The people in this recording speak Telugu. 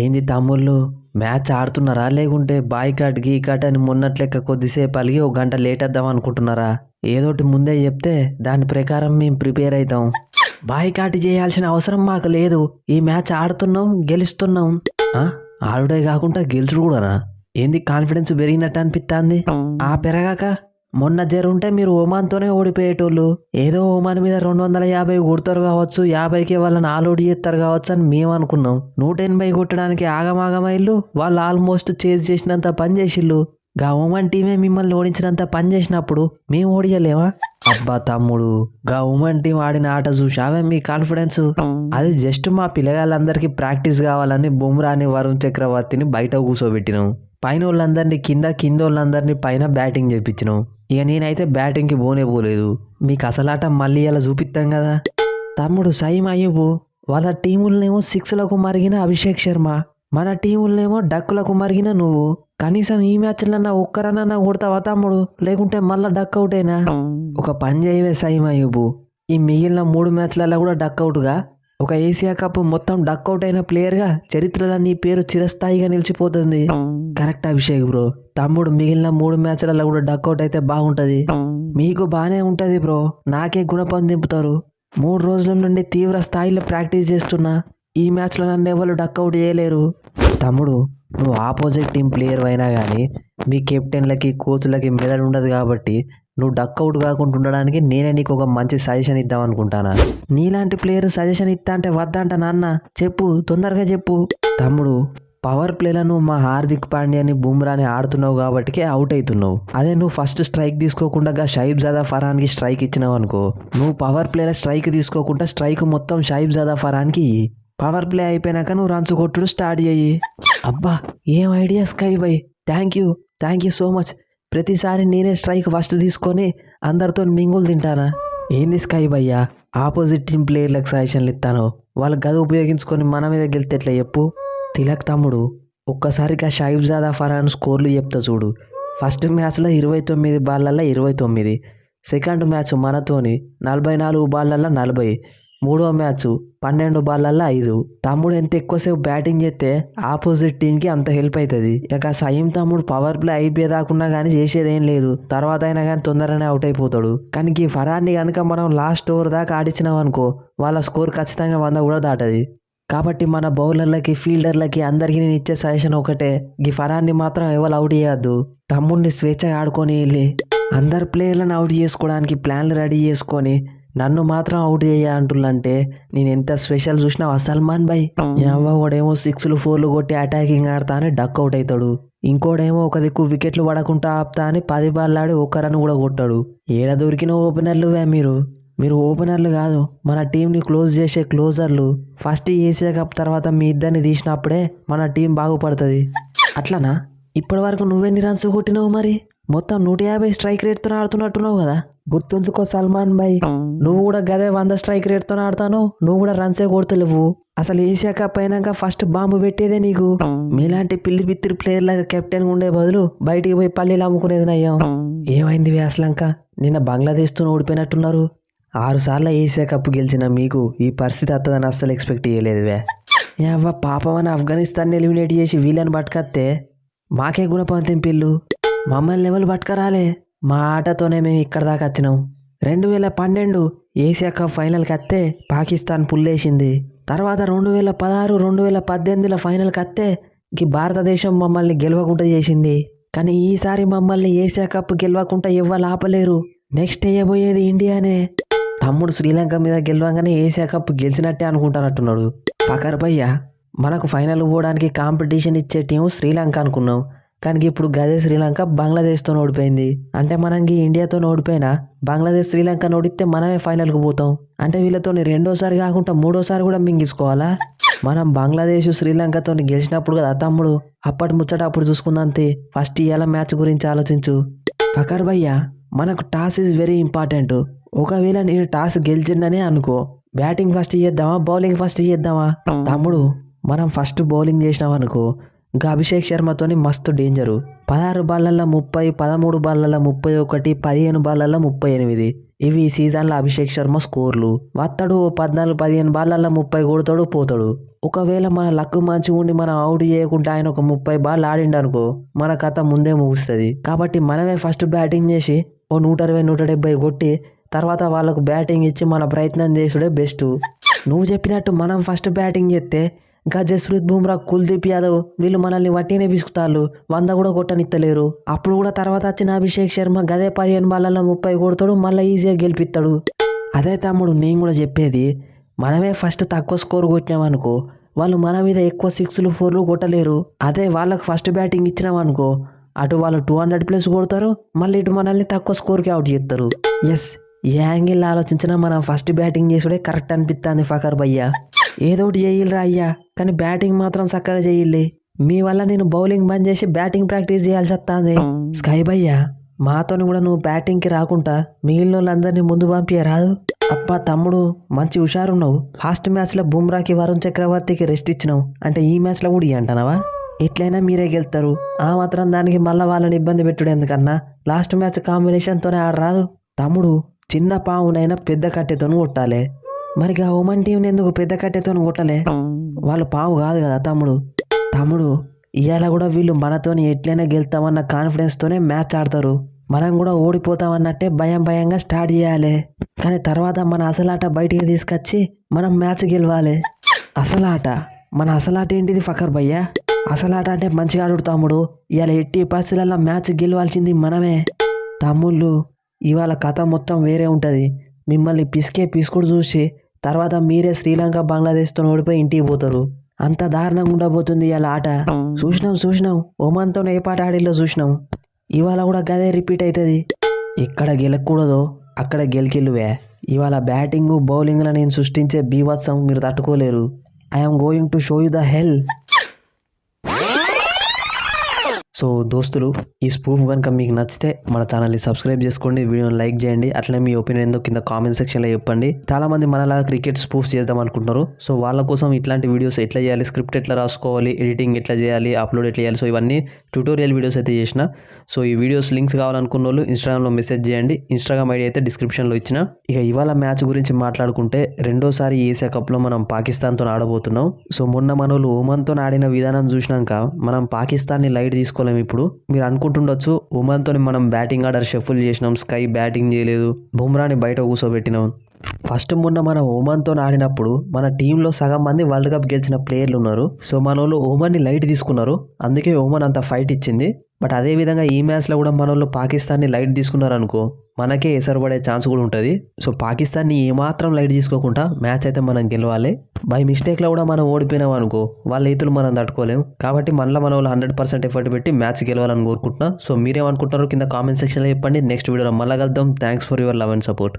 ఏంది తమ్ముళ్ళు? మ్యాచ్ ఆడుతున్నారా? లేకుంటే బాయ్ కాట్ గీ కాట్ అని మొన్నట్లెక్క కొద్దిసేపు అలిగి ఒక గంట లేట్ వద్దాం అనుకుంటున్నారా? ఏదోటి ముందే చెప్తే దాని ప్రకారం మేము ప్రిపేర్ అవుతాం బాయ్ కాట్ చేయాల్సిన అవసరం మాకు లేదు. ఈ మ్యాచ్ ఆడుతున్నాం గెలుస్తున్నాం. ఆడుడే కాకుండా గెలుచుడు కూడానా? ఏంది కాన్ఫిడెన్స్ పెరిగినట్టు అనిపిస్తుంది ఆ పెరగాక? మొన్న జరుంటే మీరు ఓమాన్తోనే ఓడిపోయేటోళ్ళు. ఏదో ఓమాన్ మీద రెండు వందల యాభై కొడతారు కావచ్చు యాభైకి వాళ్ళని ఆలోడ్ చేస్తారు కావచ్చు అని మేము అనుకున్నాం. నూట ఎనభై కొట్టడానికి ఆగమాగమైళ్ళు వాళ్ళు ఆల్మోస్ట్ చేజ్ చేసినంత పని చేసిళ్ళు గా ఉమెన్ టీమే మిమ్మల్ని ఓడించినంత పని చేసినప్పుడు మేము ఓడియలేమా? అబ్బా తమ్ముడు గా ఉమెన్ టీం ఆడిన ఆట చూసావే మీ కాన్ఫిడెన్స్? అది జస్ట్ మా పిల్లగాళ్ళందరికీ ప్రాక్టీస్ కావాలని బుమ్రాని వరుణ్ చక్రవర్తిని బయట కూర్చోబెట్టినాం పైన వాళ్ళందరినీ కింద కింద వాళ్ళందరినీ పైన బ్యాటింగ్ చేపించినాం. ఇక నేనైతే బ్యాటింగ్కి పోనే పోలేదు. మీకు అసలాట మళ్ళీ అలా చూపిస్తాం కదా. తమ్ముడు సైమ్ అయ్యబు వాళ్ళ టీములనేమో సిక్స్లకు మరిగిన అభిషేక్ శర్మ. మన టీములనేమో డక్కులకు మరిగిన నువ్వు. కనీసం ఈ మ్యాచ్లన్నా ఒక్కరన్నా కొడతావా తమ్ముడు? లేకుంటే మళ్ళా డక్ అవుటేనా? ఒక పని చేయవే సైమ్ అయ్యబు ఈ మిగిలిన మూడు మ్యాచ్లలో కూడా డక్ అవుట్గా? ఒక ఏషియా కప్ మొత్తం డక్ అవుట్ అయిన ప్లేయర్గా చరిత్రలో నీ పేరు చిరస్థాయిగా నిలిచిపోతుంది. కరెక్ట్ అభిషేక్ బ్రో తమ్ముడు మిగిలిన మూడు మ్యాచ్లలో కూడా డక్ అవుట్ అయితే బాగుంటది. మీకు బాగానే ఉంటది బ్రో నాకే గుణపం దింపుతారు. మూడు రోజుల నుండి తీవ్ర స్థాయిలో ప్రాక్టీస్ చేస్తున్నా. ఈ మ్యాచ్లో నన్ను ఎవరు డక్అవుట్ చేయలేరు. తమ్ముడు నువ్వు ఆపోజిట్ టీం ప్లేయర్ అయినా కానీ మీ కెప్టెన్లకి కోచ్లకి మెదడు ఉండదు కాబట్టి నువ్వు డక్అవుట్ కాకుండా ఉండడానికి నేనే నీకు ఒక మంచి సజెషన్ ఇద్దాం అనుకుంటానా నీలాంటి ప్లేయర్ సజెషన్ ఇస్తా అంటే వద్దంట నాన్న? చెప్పు తొందరగా చెప్పు. తమ్ముడు పవర్ ప్లేలను మా హార్దిక్ పాండ్యాని బుమ్రాని ఆడుతున్నావు కాబట్టికే అవుట్ అవుతున్నావు అదే నువ్వు ఫస్ట్ స్ట్రైక్ తీసుకోకుండా గా షైబ్ జాదా ఫరాన్కి స్ట్రైక్ ఇచ్చినావు అనుకో. నువ్వు పవర్ ప్లేల స్ట్రైక్ తీసుకోకుండా స్ట్రైక్ మొత్తం షైబ్ జాదా ఫరాన్కి పవర్ ప్లే అయిపోయినాక నువ్వు రన్స్ కొట్టుడు స్టార్ట్ చెయ్యి అబ్బా ఏం idea Sky bye thank you thank you so much ప్రతిసారి నేనే స్ట్రైక్ ఫస్ట్ తీసుకొని అందరితో మింగులు తింటానా? ఏంది స్కై భయ్యా? ఆపోజిట్ టీం ప్లేయర్లకు సజెషన్లు ఇస్తాను? వాళ్ళు గది ఉపయోగించుకొని మన మీద గెలితే ఎట్లా చెప్పు? తిలక్ తమ్ముడు ఒక్కసారిగా షాయిబ్జాదా ఫరాన్ స్కోర్లు చెప్తా చూడు. ఫస్ట్ మ్యాచ్లో ఇరవై తొమ్మిది బాళ్ళల్లో ఇరవై తొమ్మిది. సెకండ్ మ్యాచ్ మనతోని నలభై నాలుగు బాళ్ళల్లో నలభై. మూడో మ్యాచ్ పన్నెండు బాళ్ళల్లో ఐదు. తమ్ముడు ఎంత ఎక్కువసేపు బ్యాటింగ్ చేస్తే ఆపోజిట్ టీంకి అంత హెల్ప్ అవుతుంది ఇక సయీం తమ్ముడు పవర్ ప్లే అయిపోయేదాకున్నా కానీ చేసేదేం లేదు. తర్వాత అయినా కానీ తొందరగానే అవుట్ అయిపోతాడు. కానీ ఈ ఫరాన్ని కనుక మనం లాస్ట్ ఓవర్ దాకా ఆడించినాం అనుకో వాళ్ళ స్కోర్ ఖచ్చితంగా వంద కూడా దాటది. కాబట్టి మన బౌలర్లకి ఫీల్డర్లకి అందరికీ నేను ఇచ్చే సజెషన్ ఒకటే. ఈ ఫరాన్ని మాత్రం ఎవరు అవుట్ చేయొద్దు. తమ్ముడిని స్వేచ్ఛగా ఆడుకొని వెళ్ళి అందరు ప్లేయర్లను అవుట్ చేసుకోవడానికి ప్లాన్లు రెడీ చేసుకొని నన్ను మాత్రం అవుట్ చేయాలంటుందంటే నేను ఎంత స్పెషల్ చూసినా సల్మాన్ భాయ్ వాడేమో సిక్స్లు ఫోర్లు కొట్టి అటాకింగ్ ఆడతా అని డక్ అవుట్ అవుతాడు ఇంకోడేమో ఒక దిక్కు వికెట్లు పడకుండా ఆపుతా అని పది బాల్ ఆడి ఒక్క రన్ కూడా కొట్టాడు. ఏడ దొరికిన ఓపెనర్లువే మీరు. మీరు ఓపెనర్లు కాదు మన టీంని క్లోజ్ చేసే క్లోజర్లు ఫస్ట్ ఏసీఆ కప్ తర్వాత మీ ఇద్దరిని తీసినప్పుడే మన టీం బాగుపడుతుంది. అట్లనా? ఇప్పటి వరకు నువ్వెన్ని రన్స్ కొట్టినావు మరి? మొత్తం నూట యాభై స్ట్రైక్ రేట్తో ఆడుతున్నట్టున్నావు కదా. గుర్తుంచుకో సల్మాన్ భాయ్ నువ్వు కూడా గదే వంద స్ట్రైక్ రేట్తో ఆడతాను నువ్వు కూడా రన్సే కొడతలేవు. అసలు ఏషియా కప్ అయినాక ఫస్ట్ బాంబు పెట్టేదే నీకు. మీలాంటి పిల్లి పిత్తిరి ప్లేయర్ లాగా కెప్టెన్ ఉండే బదులు బయటికి పోయి పల్లీలు అమ్ముకునేది నయ్యాం. ఏమైంది వ్యాసలంక నిన్న బంగ్లాదేశ్తో ఓడిపోయినట్టున్నారు. ఆరు సార్లు ఏషియా కప్ గెలిచిన మీకు ఈ పరిస్థితి వస్తుందని అస్సలు ఎక్స్పెక్ట్ చేయలేదువే ఏ అవ్వ పాపం అని ఆఫ్ఘనిస్తాన్ ఎలిమినేట్ చేసి వీళ్ళని పట్టుకత్తే మాకే గుణపంతం పిల్లు. మమ్మల్ని ఎవరు పట్టుకరాలే? మా ఆటతోనే మేము ఇక్కడ దాకా వచ్చినాం. రెండు వేల పన్నెండు ఏషియా కప్ ఫైనల్కి వస్తే పాకిస్తాన్ పుల్లేసింది. తర్వాత రెండు వేల పదహారు రెండు వేల పద్దెనిమిదిలో ఫైనల్కి వస్తే ఈ భారతదేశం మమ్మల్ని గెలవకుండా చేసింది. కానీ ఈసారి మమ్మల్ని ఏషియా కప్ గెలవకుండా ఇవ్వాలి ఆపలేరు. నెక్స్ట్ వేయబోయేది ఇండియానే. తమ్ముడు శ్రీలంక మీద గెలవంగానే ఏషియా కప్ గెలిచినట్టే అనుకుంటానట్టున్నాడు. పకర్ మనకు ఫైనల్ పోవడానికి కాంపిటీషన్ ఇచ్చే టీం శ్రీలంక అనుకున్నాం. కానీ ఇప్పుడు గదే శ్రీలంక బంగ్లాదేశ్తో ఓడిపోయింది. అంటే మనం ఈ ఇండియాతో ఓడిపోయినా బంగ్లాదేశ్ శ్రీలంక ఓడిస్తే మనమే ఫైనల్కి పోతాం. అంటే వీళ్ళతో రెండోసారి కాకుండా మూడోసారి కూడా మింగేసుకోవాలా? మనం బంగ్లాదేశ్ శ్రీలంకతో గెలిచినప్పుడు కదా తమ్ముడు అప్పటి ముచ్చట అప్పుడు చూసుకుందంతే. ఫస్ట్ ఇవాళ మ్యాచ్ గురించి ఆలోచించు. పకర్ భయ్య మనకు టాస్ ఈజ్ వెరీ ఇంపార్టెంట్. ఒకవేళ నేను టాస్ గెలిచిందనే అనుకో. బ్యాటింగ్ ఫస్ట్ చేద్దామా బౌలింగ్ ఫస్ట్ చేద్దామా తమ్ముడు మనం ఫస్ట్ బౌలింగ్ చేసినాం అనుకో ఇంకా అభిషేక్ శర్మతోని మస్తు డేంజరు పదహారు బాళ్ళల్లో ముప్పై పదమూడు బాళ్ళల్లో ముప్పై ఒకటి పదిహేను బాళ్ళల్లో ముప్పై ఎనిమిది. ఇవి ఈ సీజన్లో అభిషేక్ శర్మ స్కోర్లు వత్తడు పద్నాలుగు పదిహేను బాళ్ళల్లో ముప్పై కొడతాడు పోతాడు. ఒకవేళ మన లక్ మంచిగా ఉండి మనం అవుట్ చేయకుండా ఆయన ఒక ముప్పై బాల్ ఆడిండు అనుకో మన కథ ముందే ముగుస్తుంది. కాబట్టి మనమే ఫస్ట్ బ్యాటింగ్ చేసి ఓ నూట అరవై నూట డెబ్బై కొట్టి తర్వాత వాళ్ళకు బ్యాటింగ్ ఇచ్చి మన ప్రయత్నం చేసుడే బెస్ట్ నువ్వు చెప్పినట్టు మనం ఫస్ట్ బ్యాటింగ్ చేస్తే ఇంకా జస్ప్రీత్ బుమ్రా కుల్దీప్ యాదవ్ వీళ్ళు మనల్ని వట్టినే పిసుకుతాళ్ళు వంద కూడా కొట్టనిత్తలేరు. అప్పుడు కూడా తర్వాత వచ్చిన అభిషేక్ శర్మ గదే పదిహేను బాళ్ళల్లో ముప్పై కొడతాడు మళ్ళీ ఈజీగా గెలిపిస్తాడు. అదే తమ్ముడు నేను కూడా చెప్పేది మనమే ఫస్ట్ తక్కువ స్కోర్ కొట్టినామనుకో వాళ్ళు మన మీద ఎక్కువ సిక్స్లు ఫోర్లు కొట్టలేరు. అదే వాళ్ళకు ఫస్ట్ బ్యాటింగ్ ఇచ్చినామనుకో అటు వాళ్ళు టూ హండ్రెడ్ ప్లస్ కొడతారు మళ్ళీ ఇటు మనల్ని తక్కువ స్కోర్కి అవుట్ చేస్తారు. ఎస్ ఏ యాంగిల్ ఆలోచించినా మనం ఫస్ట్ బ్యాటింగ్ చేసుడే కరెక్ట్ అనిపిస్తుంది ఫకర్ భయ్యా. ఏదోటి చేయాలిరా అయ్యా కానీ బ్యాటింగ్ మాత్రం చక్కగా చేయాలి మీ వల్ల నేను బౌలింగ్ బంద్ చేసి బ్యాటింగ్ ప్రాక్టీస్ చేయాల్సి వస్తుంది. స్కై భయ్యా మాతోని కూడా నువ్వు బ్యాటింగ్కి రాకుండా మిగిలిన వాళ్ళందరినీ ముందు పంపించరాదు అప్ప తమ్ముడు మంచి హుషారున్నావు. లాస్ట్ మ్యాచ్లో బుమ్రాకి వరుణ్ చక్రవర్తికి రెస్ట్ ఇచ్చినావు. అంటే ఈ మ్యాచ్లో కూడా ఇయ్యి అంటానవా ఎట్లయినా మీరే గెలుతారు ఆ మాత్రం దానికి మళ్ళీ వాళ్ళని ఇబ్బంది పెట్టుడు ఎందుకన్నా? లాస్ట్ మ్యాచ్ కాంబినేషన్తోనే ఆడరాదు. తమ్ముడు చిన్న పావునైనా పెద్ద కట్టెతోని కొట్టాలి. మరి ఆ ఉమన్ టీంని ఎందుకు పెద్ద కట్టెతోని కొట్టలే? వాళ్ళు పావు కాదు కదా తమ్ముడు. తమ్ముడు ఇవాళ కూడా వీళ్ళు మనతోని ఎట్లయినా గెలుతామన్న కాన్ఫిడెన్స్తోనే మ్యాచ్ ఆడతారు. మనం కూడా ఓడిపోతామన్నట్టే భయం భయంగా స్టార్ట్ చేయాలి. కానీ తర్వాత మన అసలాట బయటికి తీసుకొచ్చి మనం మ్యాచ్ గెలవాలి. అసలాట? మన అసలాట ఏంటిది ఫకర్ భయ్యా? అసలాట అంటే మంచిగా ఆడు తమ్ముడు. ఇవాళ ఎట్టి పరిస్థితులలో మ్యాచ్ గెలవాల్సింది మనమే. తమ్ముళ్ళు ఇవాళ కథ మొత్తం వేరే ఉంటుంది. మిమ్మల్ని పిసికే పిసుకుడు చూసి తర్వాత మీరే శ్రీలంక బంగ్లాదేశ్తో ఓడిపోయి ఇంటికి పోతారు. అంత దారుణంగా ఉండబోతుంది ఇవాళ ఆట. చూసినాం చూసినాం. ఒమాన్తో ఏ పాట ఆడిలో చూసినాం. ఇవాళ కూడా గదే రిపీట్ అవుతుంది ఎక్కడ గెలకూడదో అక్కడ గెలికిల్లువే ఇవాళ బ్యాటింగ్ బౌలింగ్లో నేను సృష్టించే బీభత్సం మీరు తట్టుకోలేరు. I'm going to show you the hell so దోస్తులు ఈ స్పూఫ్ కనుక మీకు నచ్చితే మన ఛానల్ని సబ్స్క్రైబ్ చేసుకోండి వీడియోని లైక్ చేయండి అట్లనే మీ ఒపీనియన్ ఏందో కింద కామెంట్ సెక్షన్లో చెప్పండి. చాలా మంది మనలాగా క్రికెట్ స్పూఫ్ చేద్దాం అనుకుంటున్నారు. సో వాళ్ళ కోసం ఇట్లాంటి వీడియోస్ ఎట్లా చేయాలి స్క్రిప్ట్ ఎట్లా రాసుకోవాలి ఎడిటింగ్ ఎట్లా చేయాలి అప్లోడ్ ఎట్లా చేయాలి సో ఇవన్నీ ట్యూటోరియల్ వీడియోస్ అయితే చేసిన. సో ఈ వీడియోస్ లింక్స్ కావాలనుకున్న వాళ్ళు ఇన్స్టాగ్రామ్లో మెసేజ్ చేయండి ఇన్స్టాగ్రామ్ ఐడి అయితే డిస్క్రిప్షన్లో ఇచ్చిన. ఇక ఇవాళ మ్యాచ్ గురించి మాట్లాడుకుంటే రెండోసారి ఏసియా కప్లో మనం పాకిస్తాన్తో ఆడబోతున్నాం. సో మొన్న మనోళ్ళు ఓమన్తో ఆడిన విధానం చూసినాక మనం పాకిస్తాన్ని లైట్ తీసుకోలేము ఇప్పుడు. మీరు అనుకుంటుండొచ్చు ఉమెన్తో మనం బ్యాటింగ్ ఆర్డర్ షఫుల్ చేసినాం స్కై బ్యాటింగ్ చేయలేదు బుమ్రాని బయట కూర్చోబెట్టినాం ఫస్ట్ మొన్న మన ఓమన్తో ఆడినప్పుడు మన టీంలో సగం మంది వరల్డ్ కప్ గెలిచిన ప్లేయర్లు ఉన్నారు. సో మన వాళ్ళు ఓమన్ని లైట్ తీసుకున్నారు. అందుకే ఓమన్ అంత ఫైట్ ఇచ్చింది. బట్ అదే విధంగా ఈ మ్యాచ్లో కూడా మన వాళ్ళు పాకిస్తాన్ని లైట్ తీసుకున్నారు అనుకో మనకే ఎసరపడే ఛాన్స్ కూడా ఉంటుంది. సో పాకిస్తాన్ని ఏమాత్రం లైట్ తీసుకోకుండా మ్యాచ్ అయితే మనం గెలవాలి. బై మిస్టేక్లో కూడా మనం ఓడిపోయినాం అనుకో వాళ్ళ ఈతులు మనం తట్టుకోలేం. కాబట్టి మళ్ళీ మన వాళ్ళు హండ్రెడ్ పర్సెంట్ ఎఫర్ట్ పెట్టి మ్యాచ్ గెలవాలని కోరుకుంటున్నా. సో మీరేమనుకుంటారో కింద కామెంట్ సెక్షన్లో చెప్పండి. నెక్స్ట్ వీడియోలో మళ్ళీ కలుద్దాం. Thanks for your love and support.